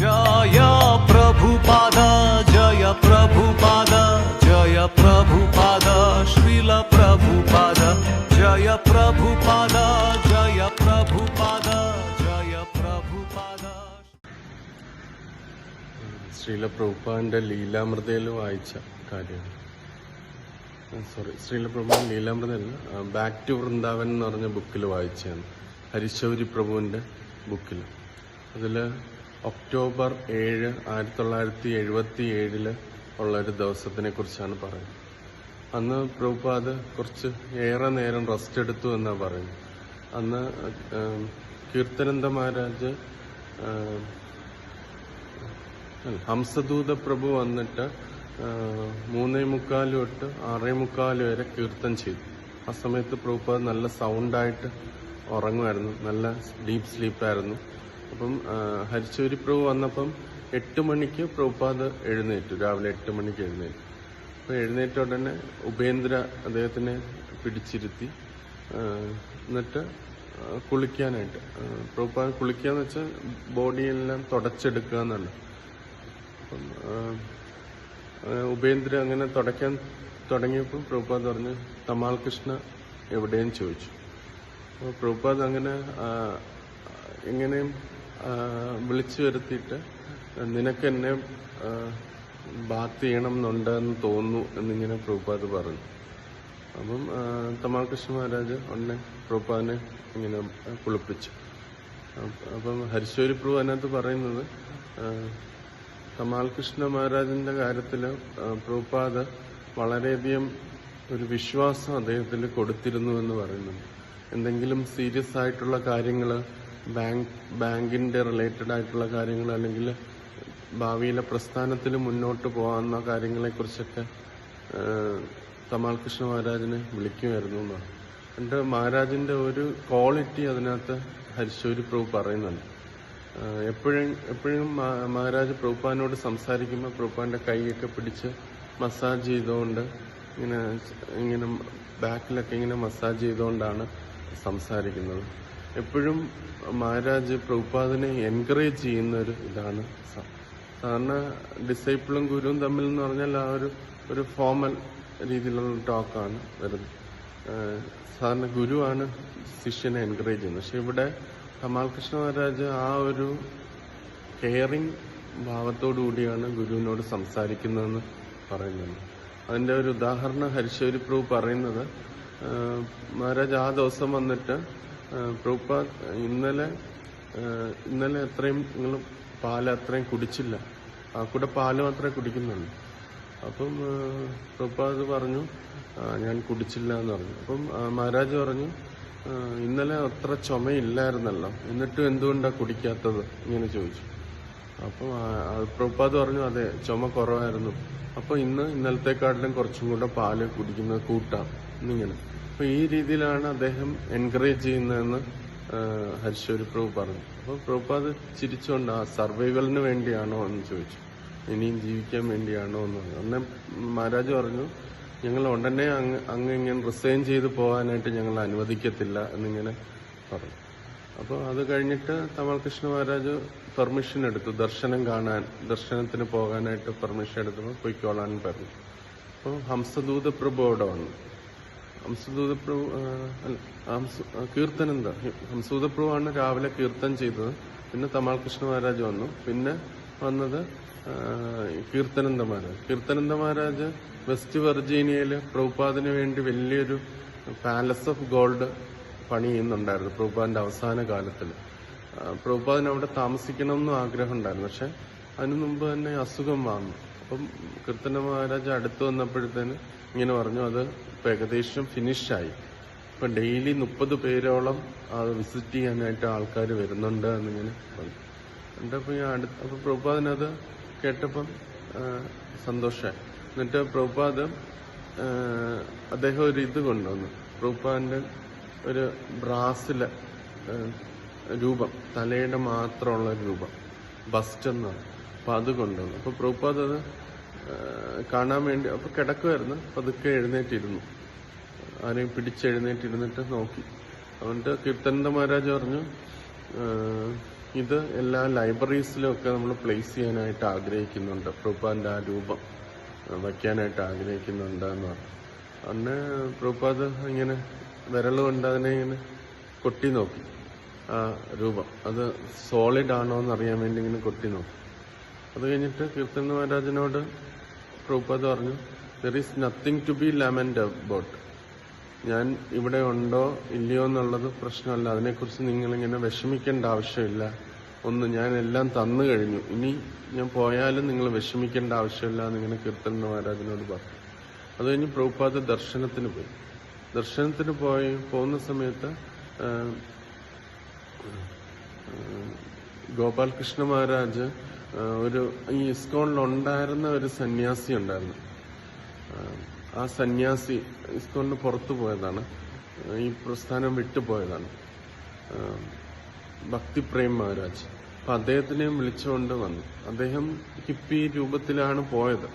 ജയ ജയ ജയ ശ്രീല പ്രഭുപാദ ജയ ജയ ജയ ലീലാമൃതയിൽ വായിച്ച കാര്യമാണ്. Sorry Srila Prabhu Lilamrita back to Vrindavan എന്ന് പറഞ്ഞ ബുക്കിൽ വായിച്ചതാണ്. ഹരിശൗരി പ്രഭുവിന്റെ ബുക്കിൽ അതിൽ ഒക്ടോബർ ഏഴ് ആയിരത്തി തൊള്ളായിരത്തി എഴുപത്തി ഏഴിൽ ഉള്ള ഒരു ദിവസത്തിനെ കുറിച്ചാണ് പറയുന്നത്. അന്ന് പ്രഭുപാദ് കുറച്ച് ഏറെ നേരം റെസ്റ്റ് എടുത്തു എന്നാണ് പറയുന്നത്. അന്ന് കീർത്തനന്ദ മഹാരാജ് ഹംസദൂത പ്രഭു വന്നിട്ട് മൂന്നേ മുക്കാൽ തൊട്ട് ആറേ മുക്കാൽ വരെ കീർത്തൻ ചെയ്തു. ആ സമയത്ത് പ്രഭുപാദ് നല്ല സൗണ്ടായിട്ട് ഉറങ്ങുമായിരുന്നു. നല്ല ഡീപ്പ് സ്ലീപ്പായിരുന്നു. അപ്പം ഹരിച്ചൂരി പ്രഭു വന്നപ്പം എട്ട് മണിക്ക് പ്രഭുപാദ് എഴുന്നേറ്റു. രാവിലെ എട്ട് മണിക്ക് എഴുന്നേറ്റു. അപ്പോൾ എഴുന്നേറ്റ ഉടനെ ഉപേന്ദ്ര അദ്ദേഹത്തിനെ പിടിച്ചിരുത്തി എന്നിട്ട് കുളിക്കാനായിട്ട്. പ്രഭുപാദ് കുളിക്കാന്ന് വെച്ചാൽ ബോഡിയെല്ലാം തുടച്ചെടുക്കുക എന്നാണ്. അപ്പം ഉപേന്ദ്ര അങ്ങനെ തുടയ്ക്കാൻ തുടങ്ങിയപ്പോൾ പ്രഭുപാദ് പറഞ്ഞു തമാൽ കൃഷ്ണ എവിടെയും ചോദിച്ചു. അപ്പോൾ പ്രഭുപാദ് അങ്ങനെ എങ്ങനെയും വിളിച്ചു വരുത്തിയിട്ട് നിനക്കെന്നെ ബാത്ത് ചെയ്യണം എന്നുണ്ട് എന്ന് തോന്നുന്നു എന്നിങ്ങനെ പ്രഭുപാദ് പറഞ്ഞു. അപ്പം തമാകൃഷ്ണ കൃഷ്ണ മഹാരാജ് ഉടനെ പ്രഭുപാദിനെ ഇങ്ങനെ കുളിപ്പിച്ചു. അപ്പ- ഹരിശ്വരി പ്രഭു അതിനകത്ത് പറയുന്നത് തമാൽകൃഷ്ണ മഹാരാജിന്റെ കാര്യത്തിൽ പ്രഭുപാദ് വളരെയധികം ഒരു വിശ്വാസം അദ്ദേഹത്തിൽ കൊടുത്തിരുന്നു എന്ന് പറയുന്നുണ്ട്. എന്തെങ്കിലും സീരിയസ് ആയിട്ടുള്ള കാര്യങ്ങൾ ബാങ്ക് ബാങ്കിന്റെ റിലേറ്റഡ് ആയിട്ടുള്ള കാര്യങ്ങൾ അല്ലെങ്കിൽ ഭാവിയിലെ പ്രസ്ഥാനത്തിൽ മുന്നോട്ട് പോകാവുന്ന കാര്യങ്ങളെക്കുറിച്ചൊക്കെ കൃഷ്ണ മഹാരാജിനെ വിളിക്കുമായിരുന്നു എന്നാണ് എന്റെ മഹാരാജിന്റെ ഒരു ക്വാളിറ്റി അതിനകത്ത് ഹരിശൂരി പ്രഭു പറയുന്നുണ്ട്. എപ്പോഴും എപ്പോഴും മഹാരാജ് പ്രഭുപ്പാനോട് സംസാരിക്കുമ്പോൾ പ്രഭുപ്പാന്റെ കൈയൊക്കെ പിടിച്ച് മസാജ് ചെയ്തുകൊണ്ട് ഇങ്ങനെ ഇങ്ങനെ ബാക്കിലൊക്കെ ഇങ്ങനെ മസാജ് ചെയ്തുകൊണ്ടാണ് സംസാരിക്കുന്നത്. എപ്പോഴും മഹാരാജ് പ്രഭുപാദിനെ എൻകറേജ് ചെയ്യുന്ന ഒരു ഇതാണ് സാറിന് ഡിസൈപ്പിളും ഗുരുവും തമ്മിൽ എന്ന് പറഞ്ഞാൽ ആ ഒരു ഒരു ഫോമൽ രീതിയിലുള്ള ടോക്കാണ് വരുന്നത്. സാറിന് ഗുരുവാണ് ശിഷ്യനെ എൻകറേജ് ചെയ്യുന്നത്. പക്ഷെ ഇവിടെ കമാൽ കൃഷ്ണ മഹാരാജ് ആ ഒരു കെയറിങ് ഭാവത്തോടു കൂടിയാണ് ഗുരുവിനോട് സംസാരിക്കുന്നതെന്ന് പറയുന്നുണ്ട് അതിന്റെ ഒരു ഉദാഹരണം ഹരിശ്വരി പ്രഭു പറയുന്നത് മഹാരാജ് ആ ദിവസം വന്നിട്ട് പ്രഭുപാദ് ഇന്നലെ ഇന്നലെ അത്രയും നിങ്ങൾ പാൽ അത്രയും കുടിച്ചില്ല. ആ കൂടെ പാൽ മാത്രമേ കുടിക്കുന്നുള്ളൂ. അപ്പം പ്രഭുപാദ് പറഞ്ഞു ഞാൻ കുടിച്ചില്ല എന്ന് പറഞ്ഞു. അപ്പം മഹാരാജ് പറഞ്ഞു ഇന്നലെ അത്ര ചുമയില്ലായിരുന്നല്ലോ. എന്നിട്ടും എന്തുകൊണ്ടാണ് കുടിക്കാത്തത്? ഇങ്ങനെ ചോദിച്ചു. അപ്പം പ്രഭുപാദ് പറഞ്ഞു അതെ ചുമ കുറവായിരുന്നു. അപ്പൊ ഇന്ന് ഇന്നലത്തെക്കാട്ടിലും കുറച്ചും കൂടെ പാൽ കുടിക്കുന്നത് കൂട്ടാം. എന്നിങ്ങനെ. അപ്പൊ ഈ രീതിയിലാണ് അദ്ദേഹം എൻകറേജ് ചെയ്യുന്നതെന്ന് ആ, ഹരിശ്വരി പ്രഭു പറഞ്ഞു. അപ്പൊ പ്രഭുപാദ് ചിരിച്ചുകൊണ്ട് ആ സർവൈവലിന് വേണ്ടിയാണോ എന്ന് ചോദിച്ചു. ഇനിയും ജീവിക്കാൻ വേണ്ടിയാണോ എന്ന് പറഞ്ഞു. അന്നേ മഹാരാജ് പറഞ്ഞു ഞങ്ങൾ ഉടനെ അങ്ങ് ഇങ്ങനെ റിസൈൻ ചെയ്ത് പോകാനായിട്ട് ഞങ്ങൾ അനുവദിക്കത്തില്ല എന്നിങ്ങനെ പറഞ്ഞു. അപ്പോൾ അത് കഴിഞ്ഞിട്ട് തമാൽ കൃഷ്ണ മഹാരാജ് പെർമിഷൻ എടുത്തു ദർശനം കാണാൻ ദർശനത്തിന് പോകാനായിട്ട് പെർമിഷൻ എടുത്തപ്പോൾ പൊയ്ക്കോളാൻ പറഞ്ഞു. അപ്പോൾ ഹംസദൂത പ്രഭു അവിടെ വന്നു. കീർത്തനന്ദ പ്രഭു ആണ് രാവിലെ കീർത്തൻ ചെയ്തത്. പിന്നെ തമാൾ കൃഷ്ണ മഹാരാജ് വന്നു. പിന്നെ വന്നത് കീർത്തനന്ദ മഹാരാജ് കീർത്തനന്ദ മഹാരാജ് വെസ്റ്റ് വെർജീനിയയിൽ പ്രഭുപാദിന് വേണ്ടി വലിയൊരു പാലസ് ഓഫ് ഗോൾഡ് പണി ചെയ്യുന്നുണ്ടായിരുന്നു പ്രഭുപാദിന്റെ അവസാന കാലത്തിൽ പ്രഭുപാദിന് അവിടെ താമസിക്കണമെന്നും ആഗ്രഹം ഉണ്ടായിരുന്നു. പക്ഷെ അതിനു മുമ്പ് തന്നെ അസുഖം വന്നു. അപ്പം കീർത്തന മഹാരാജ് അടുത്ത് വന്നപ്പോഴത്തേന് ഇങ്ങനെ പറഞ്ഞു അത് ഇപ്പം ഏകദേശം ഫിനിഷായി. ഇപ്പൊ ഡെയിലി മുപ്പത് പേരോളം അത് വിസിറ്റ് ചെയ്യാനായിട്ട് ആൾക്കാർ വരുന്നുണ്ട് എന്നിങ്ങനെ പറഞ്ഞു. എന്നിട്ടപ്പോ ഞാൻ അടുത്ത് അപ്പൊ പ്രഭുപാദിനത് കേട്ടപ്പം സന്തോഷമായി എന്നിട്ട് പ്രഭുപാദ് അദ്ദേഹം ഒരു ഇത് കൊണ്ടുവന്നു. പ്രഭുപാദിന്റെ ഒരു ബ്രാസിലെ രൂപം തലയുടെ മാത്രമുള്ള രൂപം ബസ്റ്റ് എന്നാണ് അപ്പൊ അത് കൊണ്ടുവന്നു അപ്പൊ പ്രഭുപാദ് അത് കാണാൻ വേണ്ടി അപ്പൊ കിടക്കുമായിരുന്നു പതുക്കെ എഴുന്നേറ്റിരുന്നു. ആരെയും പിടിച്ചെഴുന്നേറ്റിരുന്നിട്ട് നോക്കി. അതുകൊണ്ട് കീർത്തനന്ദ മഹാരാജ് പറഞ്ഞു ഇത് എല്ലാ ലൈബ്രറീസിലും ഒക്കെ നമ്മൾ പ്ലേസ് ചെയ്യാനായിട്ട് ആഗ്രഹിക്കുന്നുണ്ട്. പ്രഭുപാദിന്റെ ആ രൂപം വയ്ക്കാനായിട്ട് ആഗ്രഹിക്കുന്നുണ്ട് എന്ന് പറഞ്ഞു. അന്ന് പ്രഭുപാദ് ഇങ്ങനെ വിരൽ കൊണ്ട് അതിനെ ഇങ്ങനെ കൊട്ടി നോക്കി. ആ രൂപം. അത് സോളിഡ് ആണോ എന്ന് അറിയാൻ വേണ്ടി ഇങ്ങനെ കൊട്ടി നോക്കി. അത് കഴിഞ്ഞിട്ട് കീർത്തന മഹാരാജനോട് പ്രഭുപാദ് പറഞ്ഞു there is nothing to be lamented about ഞാൻ ഇവിടെ ഉണ്ടോ ഇല്ലയോ എന്നുള്ളത് പ്രശ്നമല്ല. അതിനെക്കുറിച്ച് നിങ്ങളിങ്ങനെ വിഷമിക്കേണ്ട ആവശ്യമില്ല. ഒന്ന് ഞാൻ എല്ലാം തന്നു കഴിഞ്ഞു. ഇനി ഞാൻ പോയാലും നിങ്ങൾ വിഷമിക്കേണ്ട ആവശ്യമില്ല എന്നിങ്ങനെ കീർത്തന മഹാരാജനോട് പറഞ്ഞു. അത് കഴിഞ്ഞ് പ്രഭുപാദ ദർശനത്തിന് പോയി. ദർശനത്തിന് പോയി പോകുന്ന സമയത്ത് ഗോപാലകൃഷ്ണ മഹാരാജ് ഒരു ഈ ഇസ്കോണിൽ ഉണ്ടായിരുന്ന ഒരു സന്യാസി ഉണ്ടായിരുന്നു. ആ, സന്യാസി ഇസ്കോണിന് പുറത്തു പോയതാണ്. ഈ പ്രസ്ഥാനം വിട്ടുപോയതാണ് ഭക്തിപ്രേം മഹാരാജ്. അപ്പൊ അദ്ദേഹത്തിനെയും വിളിച്ചുകൊണ്ട് വന്നു. അദ്ദേഹം ഹിപ്പി രൂപത്തിലാണ് പോയത്.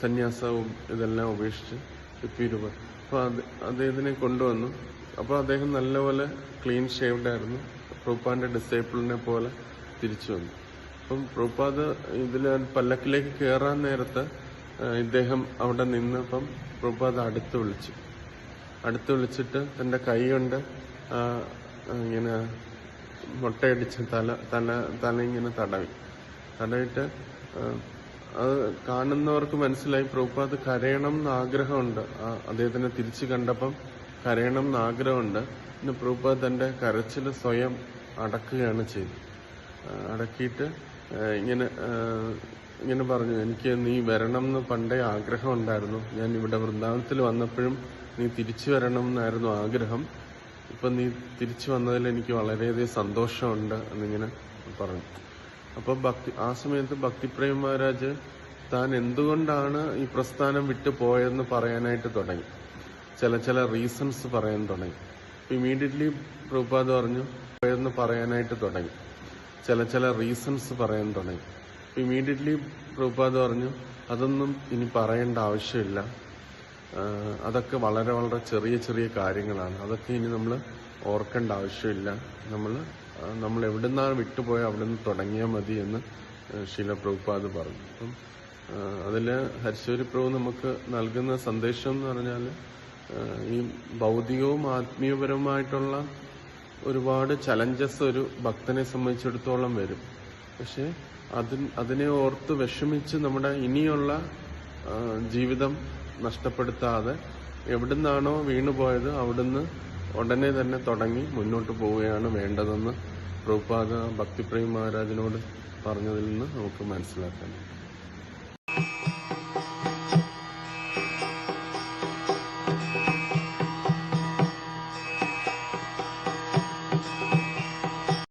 സന്യാസവും ഇതെല്ലാം ഉപേക്ഷിച്ച് ഹിപ്പി രൂപം. അപ്പൊ അത് അദ്ദേഹത്തിനെ കൊണ്ടുവന്നു. അപ്പൊ അദ്ദേഹം നല്ലപോലെ ക്ലീൻ ഷേവ്ഡ് ആയിരുന്നു. ഡിസേബിളിനെ പോലെ തിരിച്ചു വന്നു. അപ്പം പ്രഭുപാദ് ഇതിൽ പല്ലക്കിലേക്ക് കയറാൻ നേരത്ത് ഇദ്ദേഹം അവിടെ നിന്നപ്പം പ്രഭുപാദ് അടുത്ത് വിളിച്ചു. അടുത്ത് വിളിച്ചിട്ട് തന്റെ കൈ കൊണ്ട് ഇങ്ങനെ മുട്ടയടിച്ച് തല തല തല ഇങ്ങനെ തടവി. തടവിട്ട് അത് കാണുന്നവർക്ക് മനസ്സിലായി പ്രഭുപാദ് കരയണം എന്ന് ആഗ്രഹമുണ്ട്. ആ, അദ്ദേഹത്തിനെ തിരിച്ചു കണ്ടപ്പം കരയണം എന്ന് ആഗ്രഹമുണ്ട്. പിന്നെ പ്രഭുപാദ് തന്റെ കരച്ചിൽ സ്വയം അടക്കുകയാണ് ചെയ്തത്. അടക്കിയിട്ട് ഇങ്ങനെ ഇങ്ങനെ പറഞ്ഞു എനിക്ക് നീ വരണം എന്ന് പണ്ടേ ആഗ്രഹം ഉണ്ടായിരുന്നു ഞാൻ ഇവിടെ വൃന്ദാവനത്തിൽ വന്നപ്പോഴും നീ തിരിച്ചു വരണം എന്നായിരുന്നു ആഗ്രഹം. ഇപ്പൊ നീ തിരിച്ചു വന്നതിൽ എനിക്ക് വളരെയധികം സന്തോഷമുണ്ട് എന്നിങ്ങനെ പറഞ്ഞു. അപ്പോൾ ഭക്തി ആ സമയത്ത് ഭക്തിപ്രേം മഹാരാജ് താൻ എന്തുകൊണ്ടാണ് ഈ പ്രസ്ഥാനം വിട്ടു പോയതെന്ന് പറയാനായിട്ട് തുടങ്ങി. ചില ചില റീസൺസ് പറയാൻ തുടങ്ങി. ഇമ്മീഡിയറ്റ്ലി പ്രഭുപാദ് പറഞ്ഞു പോയെന്ന് പറയാനായിട്ട് തുടങ്ങി. ചില ചില റീസൺസ് പറയാൻ തുടങ്ങി ഇമീഡിയറ്റ്ലി പ്രഭുപാദ് പറഞ്ഞു അതൊന്നും ഇനി പറയേണ്ട ആവശ്യമില്ല. അതൊക്കെ വളരെ വളരെ ചെറിയ ചെറിയ കാര്യങ്ങളാണ്. അതൊക്കെ ഇനി നമ്മൾ ഓർക്കേണ്ട ആവശ്യമില്ല. നമ്മൾ നമ്മൾ എവിടെ നിന്നാണ് വിട്ടുപോയ അവിടെ നിന്ന് തുടങ്ങിയാൽ മതി എന്ന് ശീല പ്രഭുപാദ് പറഞ്ഞു. അപ്പം അതിൽ ഹരിശ്വരി പ്രഭു നമുക്ക് നൽകുന്ന സന്ദേശം എന്ന് പറഞ്ഞാൽ ഈ ഭൗതികവും ആത്മീയപരവുമായിട്ടുള്ള ഒരുപാട് ചലഞ്ചസ് ഒരു ഭക്തനെ സംബന്ധിച്ചിടത്തോളം വരും. പക്ഷെ അതിൻ അതിനെ ഓർത്ത് വിഷമിച്ച് നമ്മുടെ ഇനിയുള്ള ജീവിതം നഷ്ടപ്പെടുത്താതെ എവിടുന്നാണോ വീണുപോയത് അവിടുന്ന് ഉടനെ തന്നെ തുടങ്ങി മുന്നോട്ട് പോവുകയാണ് വേണ്ടതെന്ന് പ്രഭുപാദ ഭക്തിപ്രേം മഹാരാജനോട് പറഞ്ഞതിൽ നിന്ന് നമുക്ക് മനസ്സിലാക്കാൻ